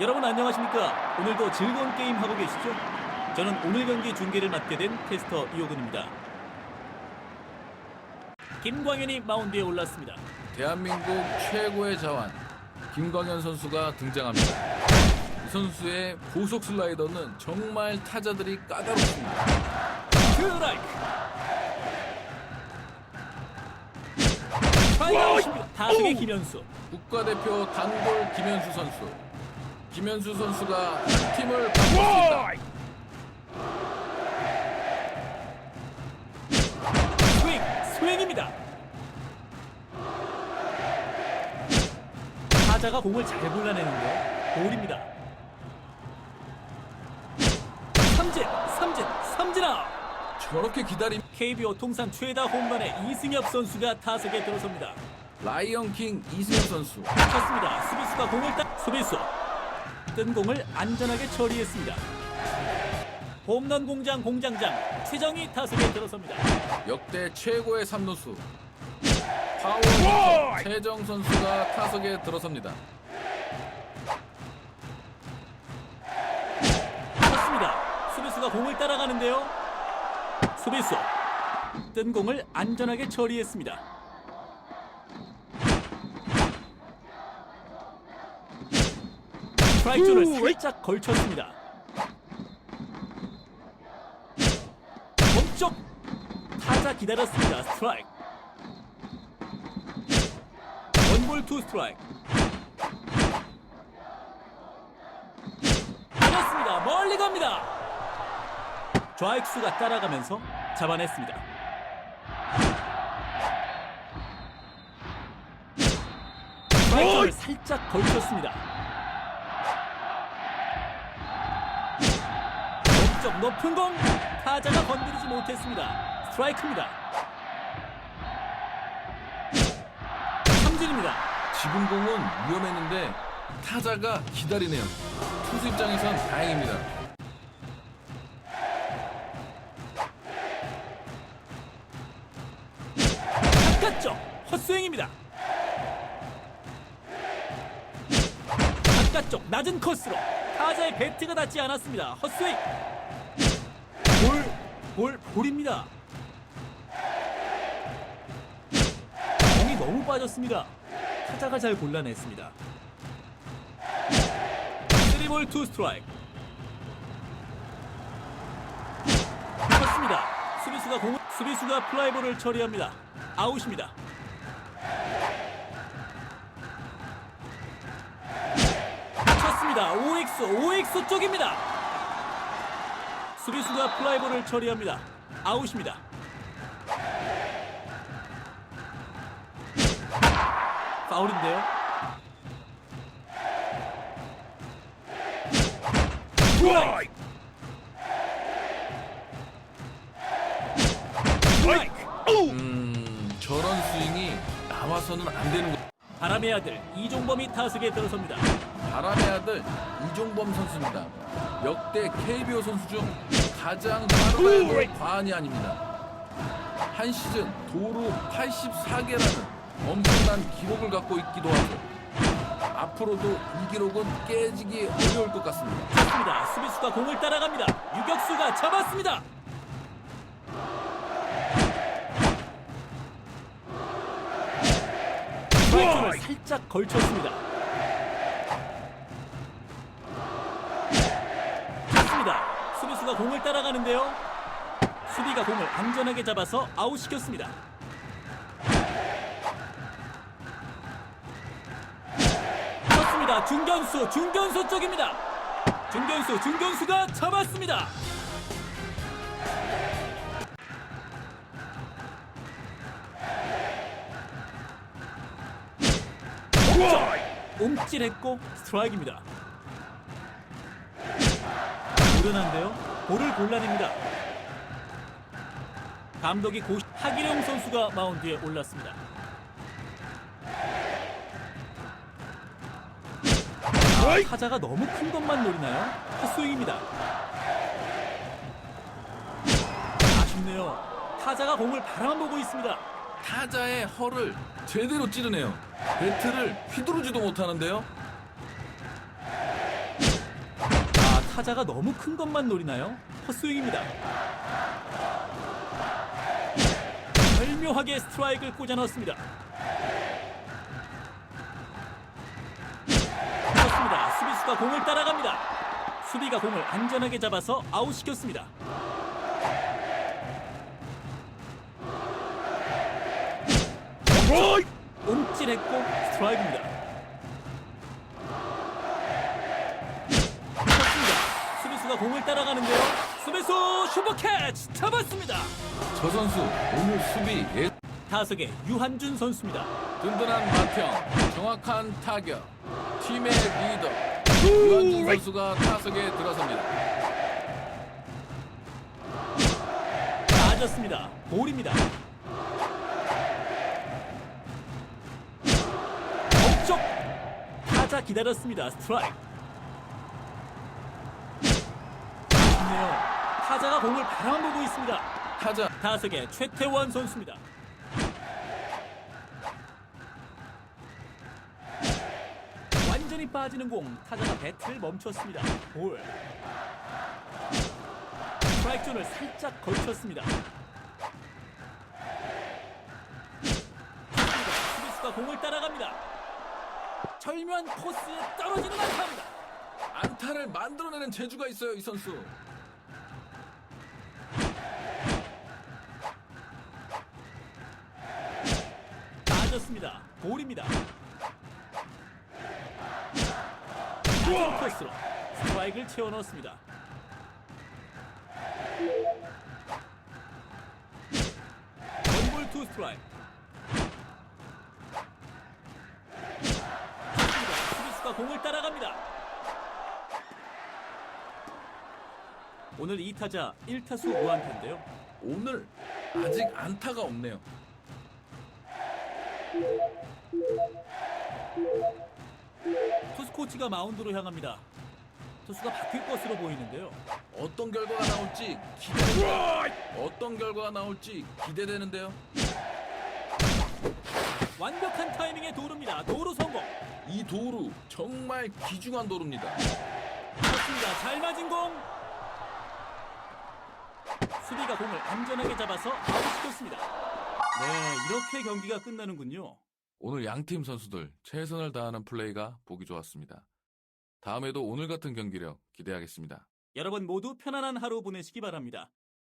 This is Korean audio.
여러분 안녕하십니까? 오늘도 즐거운 게임 하고 계시죠? 저는 오늘 경기 중계를 맡게 된 캐스터 이호근입니다. 김광현이 마운드에 올랐습니다. 대한민국 최고의 자완 김광현 선수가 등장합니다. 이 선수의 고속 슬라이더는 정말 타자들이 까다롭습니다. 스트라이크! 스트라이크 아웃입니다. 타석의 김현수. 국가대표 단골 김현수 선수. 김현수 선수가 팀을 바꿀 수 있다. 스윙! 스윙입니다. 타자가 공을 잘 골라내는데 볼입니다. 삼진! 삼진! 삼진 아웃! 저렇게 기다림 KBO 통산 최다 홈런의 이승엽 선수가 타석에 들어섭니다. 라이언 킹 이승엽 선수. 쳤습니다. 수비수가 공을 따 수비수 뜬 공을 안전하게 처리했습니다. 홈런 공장 공장장 최정희 타석에 들어섭니다. 역대 최고의 삼루수. 파워 히터 최정 선수가 타석에 들어섭니다. 쳤습니다. 수비수가 공을 따라가는데요. 수비수 뜬 공을 안전하게 처리했습니다. 스트라이크를 살짝 걸쳤습니다. 몸쪽 타자 기다렸습니다. 스트라이크. 원볼 투 스트라이크. 맞았습니다. 멀리 갑니다. 좌익수가 따라가면서 잡아냈습니다. 스트라이크를 살짝 걸쳤습니다. 몸쪽 높은 공 타자가 건드리지 못했습니다. 스트라이크입니다. 삼진입니다. 지금 공은 위험했는데 타자가 기다리네요. 투수 입장에선 다행입니다. 바깥쪽 헛스윙입니다. 바깥쪽 낮은 코스로 타자의 배트가 닿지 않았습니다. 헛스윙. 볼, 볼, 볼입니다. 공이 너무 빠졌습니다. 타자가 잘 골라냈습니다. 3볼 2 스트라이크. 쳤습니다. 수비수가 공 수비수가 플라이볼을 처리합니다. 아웃입니다. 쳤습니다. OX OX 쪽입니다. 수비수가 플라이볼을 처리합니다. 아웃입니다. 파울인데요. 스트라이크. 음, 저런 스윙이 나와서는 안 되는 거. 바람의 아들 이종범이 타석에 들어섭니다. 바람의 아들 이종범 선수입니다. 역대 KBO 선수 중 가장 빠르다는 과언이 아닙니다. 한 시즌 도루 84개라는 엄청난 기록을 갖고 있기도 하고 앞으로도 이 기록은 깨지기 어려울 것 같습니다. 좋습니다. 수비수가 공을 따라갑니다. 유격수가 잡았습니다. 스트라이크를 살짝 걸쳤습니다. 수비수가 공을 따라가는데요. 수비가 공을 안전하게 잡아서 아웃시켰습니다. 좋습니다. 중견수, 중견수 쪽입니다. 중견수, 중견수가 잡았습니다. 움찔했고 스트라이크입니다. 오른한데요. 볼을 골라냅니다. 감독이 고 하기룡 선수가 마운드에 올랐습니다. 아, 타자가 너무 큰 것만 노리나요? 헛스윙입니다. 아쉽네요. 타자가 공을 바라만 보고 있습니다. 타자의 허를 제대로 찌르네요. 배트를 휘두르지도 못하는데요. 타자가 너무 큰 것만 노리나요? 헛스윙입니다. 절묘하게 스트라이크를 꽂아 넣었습니다. 그렇습니다. 수비수가 공을 따라갑니다. 수비가 공을 안전하게 잡아서 아웃시켰습니다. 움찔했고 스트라이크입니다. 수비수가 공을 따라가는데요. 수비수 슈퍼캐치 잡았습니다. 저 선수 오늘 수비 예 타석의 유한준 선수입니다. 든든한 맏형, 정확한 타격, 팀의 리더 유한준 선수가 타석에 들어섭니다. 맞았습니다. 볼입니다. 왼쪽 타자 기다렸습니다. 스트라이크. 타자가 공을 바라보고 있습니다. 타자 타석의 최태원 선수입니다. 완전히 빠지는 공 타자가 배트를 멈췄습니다. 볼. 스트라이크 존을 살짝 걸쳤습니다. 수비수가 공을 따라갑니다. 절묘한 코스에 떨어지는 안타입니다. 안타를 만들어내는 재주가 있어요 이 선수. 맞았습니다. 볼입니다. 코스로 스트라이크를 채워 넣었습니다. 원볼 투 스트라이크. 수비수가 공을 따라갑니다. 오늘 2타자 1타수 무안타인데요. 오늘 아직 안타가 없네요. 투수 코치가 마운드로 향합니다. 투수가 바뀔 것으로 보이는데요. 어떤 결과가 나올지 기대. 어떤 결과가 나올지 기대되는데요. 완벽한 타이밍의 도루입니다. 도루 성공. 이 도루 정말 귀중한 도루입니다. 그렇습니다. 잘 맞은 공. 수비가 공을 안전하게 잡아서 아웃시켰습니다. 네, 이렇게 경기가 끝나는군요. 오늘 양팀 선수들 최선을 다하는 플레이가 보기 좋았습니다. 다음에도 오늘 같은 경기력 기대하겠습니다. 여러분 모두 편안한 하루 보내시기 바랍니다.